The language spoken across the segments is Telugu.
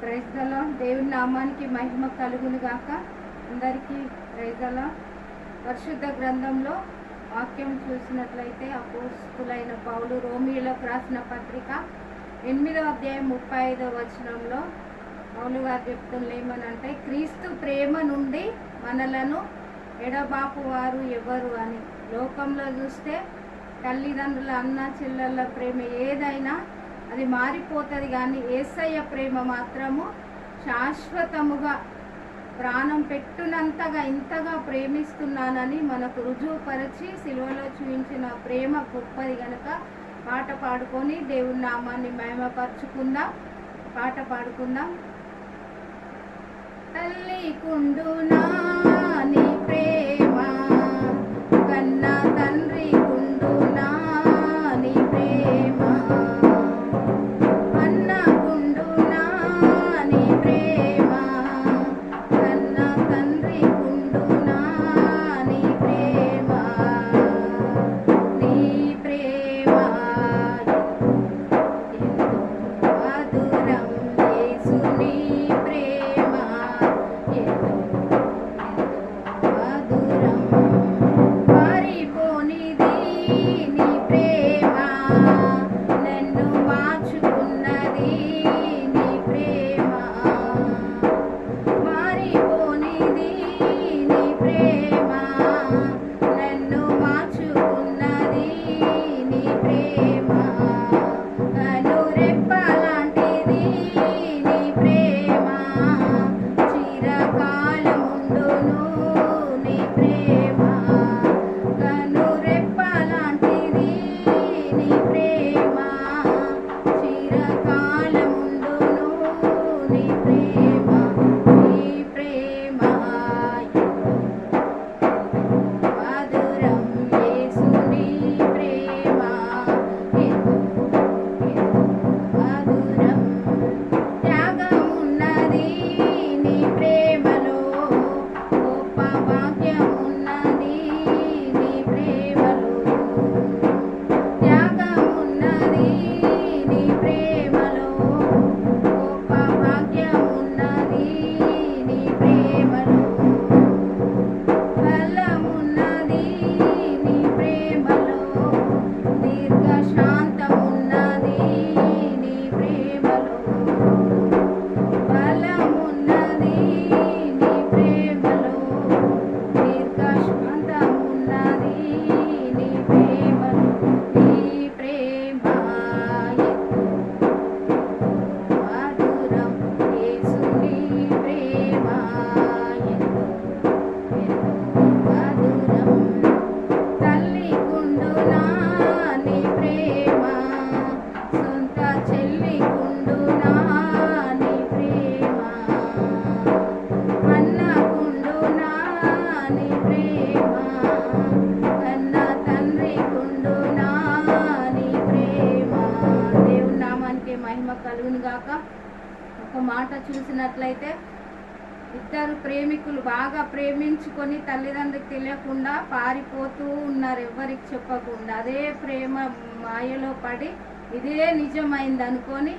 ప్రైజ్లలో దేవుని నామానికి మహిమ కలుగును గాక అందరికీ ప్రైజ్లలో పరిశుద్ధ గ్రంథంలో వాక్యం చూసినట్లయితే అపోస్తులైన పౌలు రోమిలకు రాసిన పత్రిక ఎనిమిదవ అధ్యాయం ముప్పై ఐదవ వచనంలో పౌలు గారు చెప్తున్న ఏమనంటే క్రీస్తు ప్రేమ నుండి మనలను ఎడబాపు వారు ఎవరు అని. లోకంలో చూస్తే తల్లిదండ్రుల అన్న చెల్లెళ్ళ ప్రేమ ఏదైనా అది మారిపోతుంది కానీ ఏసయ్య ప్రేమ మాత్రము శాశ్వతముగా ప్రాణం పెట్టునంతగా ఇంతగా ప్రేమిస్తున్నానని మనకు రుజువుపరిచి సిలువలో చూపించిన ప్రేమ గొప్పది కనుక పాట పాడుకొని దేవుని నామాన్ని మహిమపరుచుకుందాం. పాట పాడుకుందాం. తల్లి కుండునా ఒక మాట చూసినట్లయితే ఇద్దరు ప్రేమికులు బాగా ప్రేమించుకొని తల్లిదండ్రులకు తెలియకుండా పారిపోతూ ఉన్నారు ఎవరికి చెప్పకుండా. అదే ప్రేమ మాయలో పడి ఇదే నిజమైంది అనుకొని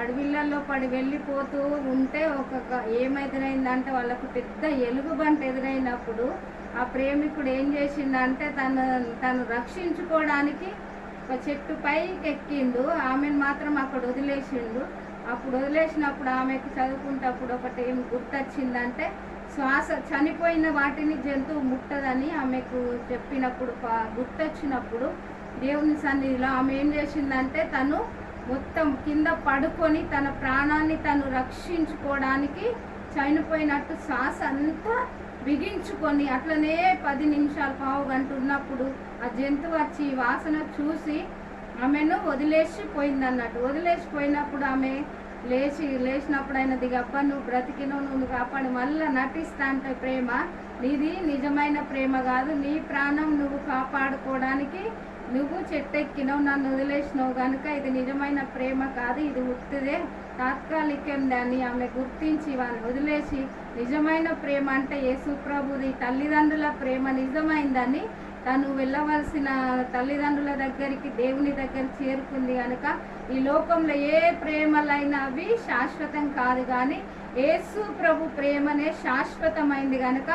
అడవిళ్ళల్లో పడి వెళ్ళిపోతూ ఉంటే ఒక ఏమెదురైందంటే వాళ్ళకు పెద్ద ఎలుగుబంట ఎదురైనప్పుడు ఆ ప్రేమికుడు ఏం చేసిండంటే తను తను రక్షించుకోవడానికి ఒక చెట్టు పైకి ఎక్కిండు ఆమెను మాత్రం అక్కడ వదిలేసిండు. అప్పుడు వదిలేసినప్పుడు ఆమెకు చదువుకుంటప్పుడు ఒకటి ఏం గుర్తొచ్చిందంటే శ్వాస చనిపోయిన వాటిని జంతువు ముట్టదని ఆమెకు చెప్పినప్పుడు గుర్తొచ్చినప్పుడు దేవుని సన్నిధిలో ఆమె ఏం చేసిందంటే తను మొత్తం కింద పడుకొని తన ప్రాణాన్ని తను రక్షించుకోవడానికి చనిపోయినట్టు శ్వాస అంతా బిగించుకొని అట్లనే పది నిమిషాలు పావు గంట ఉన్నప్పుడు ఆ జంతువు వచ్చి ఈ వాసన చూసి ఆమెను వదిలేసిపోయింది అన్నట్టు వదిలేసి పోయినప్పుడు ఆమె లేచి లేచినప్పుడు ఆయన దిగప్ప నువ్వు బ్రతికినవు నువ్వు కాపాడు. మళ్ళీ నటిస్తా అంటే ప్రేమ. నీది నిజమైన ప్రేమ కాదు. నీ ప్రాణం నువ్వు కాపాడుకోవడానికి నువ్వు చెట్టెక్కినావు నన్ను వదిలేసినావు. కనుక ఇది నిజమైన ప్రేమ కాదు ఇది ఉత్తిదే తాత్కాలికం దాన్ని ఆమె గుర్తించి వాళ్ళని వదిలేసి నిజమైన ప్రేమ అంటే యేసు ప్రభుది తల్లిదండ్రుల ప్రేమ నిజమైందని తను వెళ్ళవలసిన తల్లిదండ్రుల దగ్గరికి దేవుని దగ్గర చేరుకుంది కనుక ఈ లోకంలో ఏ ప్రేమలైనా అవి శాశ్వతం కాదు కానీ యేసు ప్రభు ప్రేమనే శాశ్వతమైంది కనుక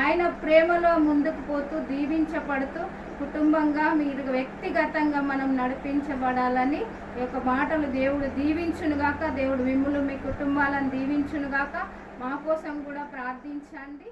ఆయన ప్రేమలో ముందుకు పోతూ దీవించబడుతూ కుటుంబంగా మీరు వ్యక్తిగతంగా మనం నడిపించబడాలని ఈ యొక్క మాటలు దేవుడు దీవించునుగాక. దేవుడు మిమ్మల్ని మీ కుటుంబాలను దీవించునుగాక. మా కోసం కూడా ప్రార్థించండి.